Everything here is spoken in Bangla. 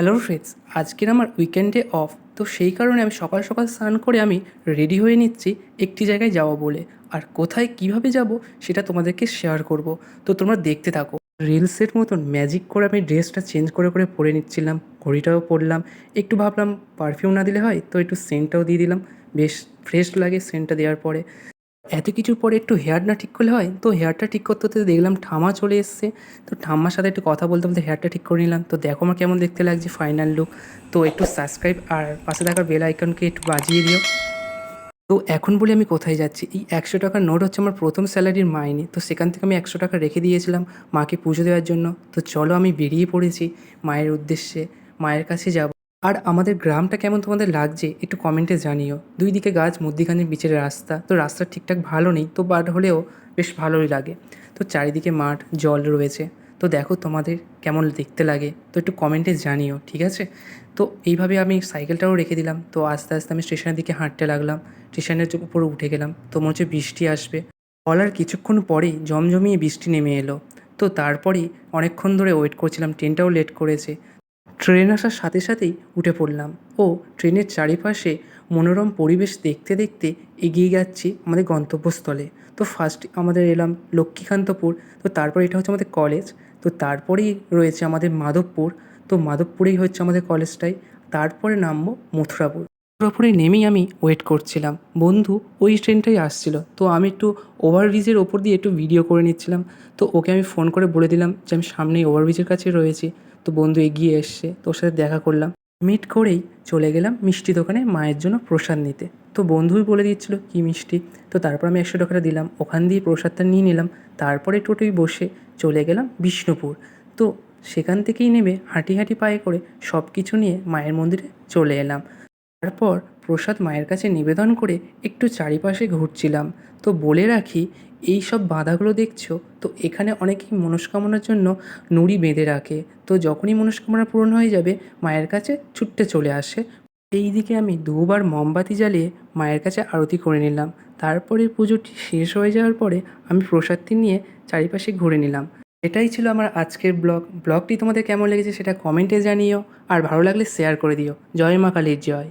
হ্যালো ফ্রেন্ডস আজকের আমার উইকেন্ডে অফ তো সেই কারণে আমি সকাল সকাল স্নান করে আমি রেডি হয়ে নিচ্ছি একটি জায়গায় যাব বলে। আর কোথায় কীভাবে যাব সেটা তোমাদেরকে শেয়ার করব। তো তোমরা দেখতে থাকো। রিলসের মতন ম্যাজিক করে আমি ড্রেসটা চেঞ্জ করে করে পরে নিচ্ছিলাম, ঘড়িটাও পরলাম। একটু ভাবলাম পারফিউম না দিলে হয়, তো একটু সেন্টটাও দিয়ে দিলাম। বেশ ফ্রেশ লাগে সেন্টটা দেওয়ার পরে। এত কিছুর পরে একটু হেয়ার না ঠিক করলে হয়? তো হেয়ারটা ঠিক করতে করতে দেখলাম ঠামা চলে এসছে। তো ঠাম্মার সাথে একটু কথা বলতে বলতে হেয়ারটা ঠিক করে নিলাম। তো দেখো আমার কেমন দেখতে লাগছে ফাইনাল লুক তো একটু সাবস্ক্রাইব আর পাশে থাকা বেল আইকনকে একটু বাজিয়ে দিও। তো এখন বলি আমি কোথায় যাচ্ছি? এই একশো টাকার নোট হচ্ছে আমার প্রথম স্যালারির মাইনে। তো সেখান থেকে আমি একশো টাকা রেখে দিয়েছিলাম মাকে পুজো দেওয়ার জন্য। তো চলো আমি বেরিয়ে পড়েছি মায়ের উদ্দেশ্যে। মায়ের কাছে যাব। আর আমাদের গ্রামটা কেমন তোমাদের লাগছে, একটু কমেন্টে জানিও। দুই দিকে গাছ, মধ্যিখানে বিচের রাস্তা। তো রাস্তা ঠিকঠাক ভালো নেই, তো বাট হলেও বেশ ভালোই লাগে। তো চারিদিকে মাঠ, জল রয়েছে। তো দেখো তোমাদের কেমন দেখতে লাগে, তো একটু কমেন্টে জানিও, ঠিক আছে? তো এইভাবে আমি সাইকেলটাও রেখে দিলাম। তো আস্তে আস্তে আমি স্টেশনের দিকে হাঁটতে লাগলাম। স্টেশনের উপরে উঠে গেলাম, তো মনে হচ্ছে বৃষ্টি আসবে। বলার কিছুক্ষণ পরেই জমজমিয়ে বৃষ্টি নেমে এলো। তো তারপরেই অনেকক্ষণ ধরে ওয়েট করছিলাম ট্রেনটাও লেট করেছে। ট্রেন আসার সাথে সাথেই উঠে পড়লাম। ও, ট্রেনের চারিপাশে মনোরম পরিবেশ দেখতে দেখতে এগিয়ে যাচ্ছি আমাদের গন্তব্যস্থলে। তো ফার্স্ট আমাদের এলাম লক্ষ্মীকান্তপুর, তো তারপর এটা হচ্ছে আমাদের কলেজ তো তারপরেই রয়েছে আমাদের মাধবপুর, তো মাধবপুরেই হচ্ছে আমাদের কলেজটাই তারপরে নামবো মথুরাপুর। মথুরাপুরে নেমেই আমি ওয়েট করছিলাম। বন্ধু, ওই ট্রেনটাই আসছিল। তো আমি একটু ওভারব্রিজের ওপর দিয়ে একটু ভিডিও করে নিচ্ছিলাম। তো ওকে আমি ফোন করে বলে দিলাম যে আমি সামনেই ওভারব্রিজের কাছে রয়েছি। তো বন্ধু এগিয়ে এসছে তোর সাথে দেখা করলাম। মিট করেই চলে গেলাম মিষ্টি দোকানে মায়ের জন্য প্রসাদ নিতে। তো বন্ধুই বলে দিচ্ছিল, কি মিষ্টি? তো তারপর আমি একশো টাকাটা দিলাম। ওখান দিয়ে প্রসাদটা নিয়ে নিলাম। তারপরে টোটোই বসে চলে গেলাম বিষ্ণুপুর। তো সেখান থেকেই নেমে হাঁটি হাঁটি পায়ে করে সব কিছু নিয়ে মায়ের মন্দিরে চলে এলাম। তারপর প্রসাদ মায়ের কাছে নিবেদন করে একটু চারিপাশে ঘুরছিলাম। তো বলে রাখি, এই সব বাঁধাগুলো দেখছ, তো এখানে অনেকেই মনস্কামনার জন্য নুড়ি বেঁধে রাখে। তো যখনই মনস্কামনা পূরণ হয়ে যাবে, মায়ের কাছে ছুটতে চলে আসে। এই দিকে আমি দুবার মোমবাতি জ্বালিয়ে মায়ের কাছে আরতি করে নিলাম। তারপরে পুজোটি শেষ হয়ে যাওয়ার পরে আমি প্রসাদটি নিয়ে চারিপাশে ঘুরে নিলাম। এটাই ছিল আমার আজকের ব্লগ। ব্লগটি তোমাদের কেমন লেগেছে সেটা কমেন্টে জানিও, আর ভালো লাগলে শেয়ার করে দিও। জয় মা কালীর জয়।